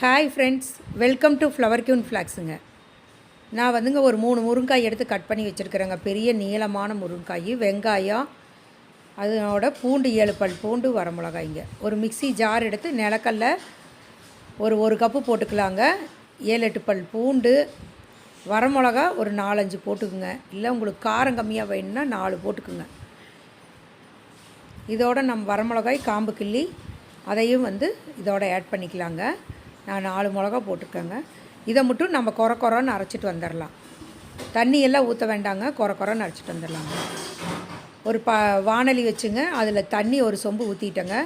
Hi friends welcome to flower queen ஃப்ளாக்ஸுங்க நான் வந்துங்க ஒரு மூணு முருங்காய் எடுத்து கட் பண்ணி வச்சுருக்கிறேங்க. பெரிய நீளமான முருங்காய் வெங்காயம் அதனோட பூண்டு ஏழு பல் பூண்டு வரமிளகாய்ங்க ஒரு மிக்ஸி ஜார் எடுத்து நிலக்கல்ல ஒரு ஒரு கப்பு போட்டுக்கலாங்க. ஏழு எட்டு பல் பூண்டு வரமிளகா ஒரு நாலஞ்சு போட்டுக்குங்க. இல்லை உங்களுக்கு காரம் கம்மியாக வேணும்னா நாலு போட்டுக்குங்க. இதோட நம்ம வரமிளகாய் காம்பு கிள்ளி அதையும் வந்து இதோட ஆட் பண்ணிக்கலாங்க. நான் நாலு மிளகா போட்டிருக்கேங்க இதை மட்டும் நம்ம குறை குறைன்னு அரைச்சிட்டு வந்துடலாம். தண்ணி எல்லாம் ஊற்ற வேண்டாங்க குறை குறைன்னு அரைச்சிட்டு வந்துடலாங்க. ஒரு ப வானலி வச்சுங்க அதில் தண்ணி ஒரு சொம்பு ஊற்றிட்டேங்க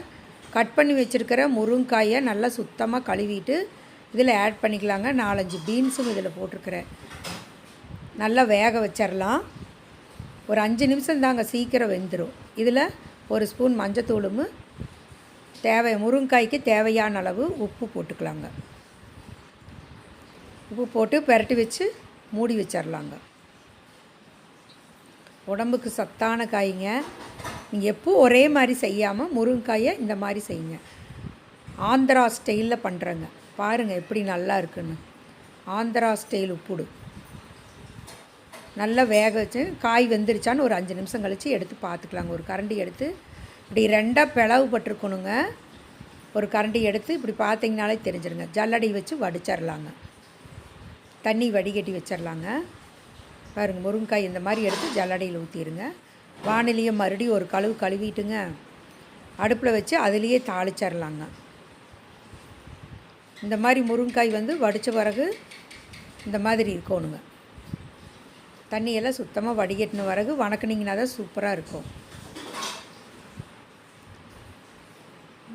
கட் பண்ணி வச்சுருக்கிற முருங்காயை நல்லா சுத்தமாக கழுவிட்டு இதில் ஆட் பண்ணிக்கலாங்க. நாலஞ்சு பீன்ஸும் இதில் போட்டிருக்கிறேன். நல்லா வேக வச்சிடலாம் ஒரு அஞ்சு நிமிஷம் தாங்க சீக்கிரம் வெந்துடும் இதில் ஒரு ஸ்பூன் மஞ்சத்தூளும் தேவை முருங்காய்க்கு தேவையான அளவு உப்பு போட்டுக்கலாங்க. உப்பு போட்டு பெரட்டி வச்சு மூடி வச்சிடலாங்க உடம்புக்கு சத்தான காய்ங்க. நீங்கள் எப்போ ஒரே மாதிரி செய்யாமல் முருங்காயை இந்த மாதிரி செய்யுங்க. ஆந்திரா ஸ்டைலில் பண்ணுறேங்க பாருங்கள் எப்படி நல்லா இருக்குன்னு. ஆந்திரா ஸ்டைல் உப்புடு. நல்லா வேக வச்சு காய் வெந்துருச்சான்னு ஒரு அஞ்சு நிமிஷம் கழித்து எடுத்து பார்த்துக்கலாங்க. ஒரு கரண்டி எடுத்து இப்படி ரெண்டாக பிளவு பட்டிருக்கணுங்க. ஒரு கரண்டி எடுத்து இப்படி பார்த்தீங்கனாலே தெரிஞ்சிருங்க. ஜல்லடை வச்சு வடிச்சிடலாங்க தண்ணி வடிகட்டி வச்சிடலாங்க பாருங்க முருங்கைக்காய் இந்த மாதிரி எடுத்து ஜல்லடையில் ஊற்றிடுங்க வானிலையை மறுபடியும் ஒரு கழுவு கழுவிட்டுங்க. அடுப்பில் வச்சு அதுலேயே தாளிச்சிடலாங்க இந்த மாதிரி முருங்கைக்காய் வந்து வடித்த பிறகு இந்த மாதிரி இருக்கணுங்க. தண்ணியெல்லாம் சுத்தமாக வடிகட்டின பிறகு வணக்கினீங்கன்னா தான் சூப்பராக இருக்கும்.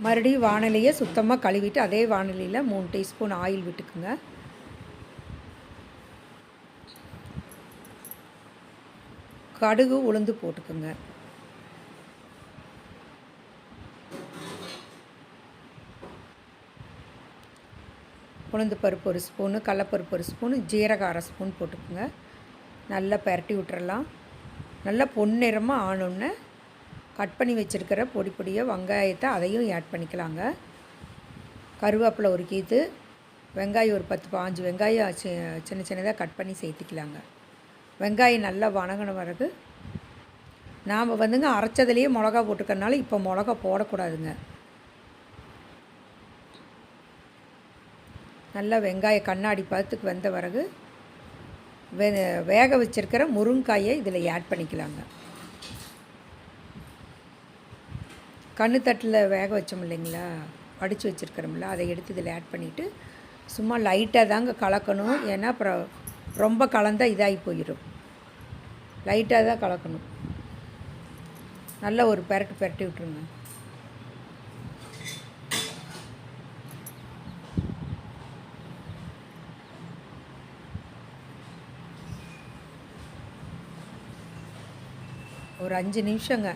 மறுபடியும் வானிலையை சுத்தமாக கழுவிட்டு அதே வானிலையில் மூணு டீஸ்பூன் ஆயில் விட்டுக்குங்க. கடுகு உளுந்து போட்டுக்குங்க. உளுந்து பருப்பு ஒரு ஸ்பூனு கடலப்பருப்பு ஒரு ஸ்பூனு ஜீரக அரை ஸ்பூன் போட்டுக்குங்க. நல்லா பரட்டி விட்டுறலாம். நல்லா பொன்னிறமாக ஆனோன்னு கட் பண்ணி வச்சுருக்கிற பொடி பொடியை வெங்காயத்தை அதையும் ஆட் பண்ணிக்கலாங்க. கருவேப்பிலை ஒரு கீத்து வெங்காயம் ஒரு பத்து பாஞ்சு வெங்காயம் சி சின்ன சின்னதாக கட் பண்ணி சேர்த்துக்கலாங்க. வெங்காயம் நல்லா வணங்கின பிறகு நாம் வந்துங்க அரைச்சதுலேயே மிளகா போட்டுக்கறனால இப்போ மிளகா போடக்கூடாதுங்க. நல்லா வெங்காய கண்ணாடி பதத்துக்கு வந்த பிறகு வே வேக வச்சுருக்கிற முருங்காயை இதில் ஆட் பண்ணிக்கலாங்க. கண்ணு தட்டில் வேக வச்சோம் இல்லைங்களா? வடித்து வச்சுருக்கிறோம்ல அதை எடுத்து இதில் ஆட் பண்ணிவிட்டு சும்மா லைட்டாக தாங்க கலக்கணும். ஏன்னா அப்புறம் ரொம்ப கலந்தால் இதாகி போயிடும். லைட்டாக தான் கலக்கணும். நல்லா ஒரு பெரட்டு பெரட்டி விட்ருங்க ஒரு அஞ்சு நிமிஷங்க.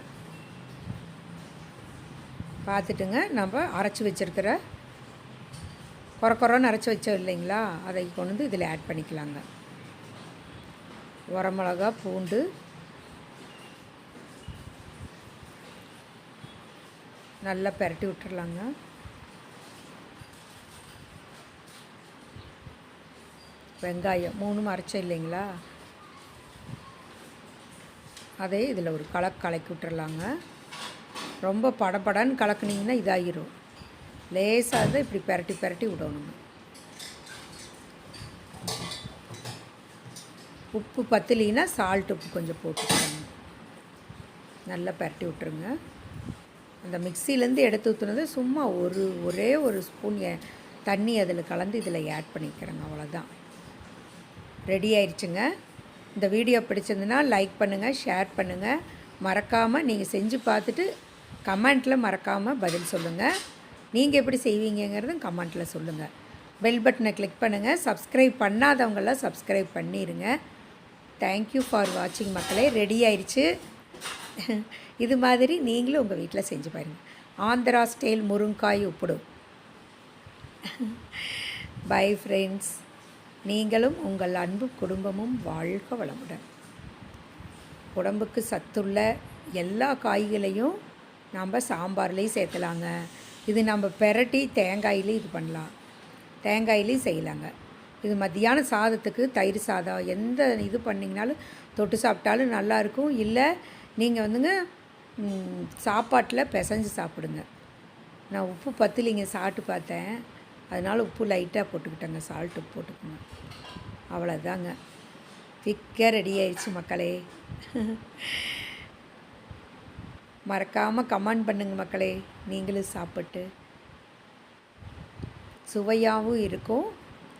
பார்த்துட்டுங்க நம்ம அரைச்சி வச்சுருக்கிற குறை குறைன்னு அரைச்சி வச்சோம் இல்லைங்களா? அதை கொண்டு வந்து இதில் ஆட் பண்ணிக்கலாங்க. உரமிளகா பூண்டு. நல்லா பெரட்டி விட்டுறலாங்க. வெங்காயம் மூணும் அரைச்சோம் இல்லைங்களா? அதே இதில் ஒரு கலக்கு கலக்கி விட்டுறலாங்க. ரொம்ப படபடன்னு கலக்குனிங்கன்னா இதாகிரும் லேசாக தான் இப்படி பெரட்டி பெரட்டி விடணுங்க உப்பு பத்தலின்னா சால்ட் உப்பு கொஞ்சம் போட்டுக்கோங்க நல்லா பரட்டி விட்ருங்க அந்த மிக்சிலேருந்து எடுத்து ஊற்றுனது சும்மா ஒரு ஒரே ஒரு ஸ்பூன் தண்ணி அதில் கலந்து இதில் ஆட் பண்ணிக்கிறேங்க அவ்வளோதான் ரெடி ஆயிடுச்சுங்க இந்த வீடியோ பிடிச்சிருந்துன்னா லைக் பண்ணுங்கள் ஷேர் பண்ணுங்கள் மறக்காமல் நீங்கள் செஞ்சு பார்த்துட்டு கமெண்ட்டில் மறக்காமல் பதில் சொல்லுங்கள் நீங்கள் எப்படி செய்வீங்கங்கிறதும் கமெண்ட்டில் சொல்லுங்கள் பெல் பட்டனை கிளிக் பண்ணுங்கள் சப்ஸ்கிரைப் பண்ணாதவங்களாம் சப்ஸ்கிரைப் பண்ணிடுங்க தேங்க்யூ ஃபார் வாட்சிங் மக்களே. ரெடி ஆயிடுச்சு இது மாதிரி நீங்களும் உங்கள் வீட்டில் செஞ்சு பாருங்கள் ஆந்திரா ஸ்டைல் முருங்காய் உப்புடும் பை ஃப்ரெண்ட்ஸ் நீங்களும் உங்கள் அன்பு குடும்பமும் வாழ்க வளமுடன். உடம்புக்கு சத்துள்ள எல்லா காய்களையும் நம்ம சாம்பார்லேயும் சேர்த்தலாங்க. இது நம்ம பெரட்டி தேங்காயிலையும் இது பண்ணலாம். தேங்காயிலையும் செய்யலாங்க. இது மத்தியான சாதத்துக்கு தயிர் சாதம் எந்த இது பண்ணிங்கனாலும் தொட்டு சாப்பிட்டாலும் நல்லாயிருக்கும் இல்லை நீங்கள் வந்துங்க சாப்பாட்டில் பிசைஞ்சு சாப்பிடுங்க. நான் உப்பு பத்தலைங்க சாப்பிட்டு பார்த்தேன். அதனால் உப்பு லைட்டாக போட்டுக்கிட்டேங்க. சால்ட்டு போட்டுக்கோங்க. அவ்வளோதாங்க திக்காக ரெடி ஆயிடுச்சு மக்களே. மறக்காமல் கமெண்ட் பண்ணுங்கள் மக்களே. நீங்களும் சாப்பிட்டு. சுவையாகவும் இருக்கும்.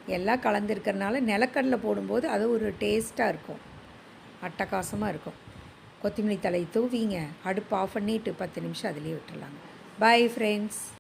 எல்லாம் கலந்துருக்கிறனால நிலக்கடலை போடும்போது அது ஒரு டேஸ்ட்டாக இருக்கும். அட்டகாசமாக இருக்கும். கொத்தமல்லி தலை தூவிங்க. அடுப்பு ஆஃப் பண்ணிட்டு பத்து நிமிஷம் அதிலே விட்டுடலாங்க பாய் ஃப்ரெண்ட்ஸ்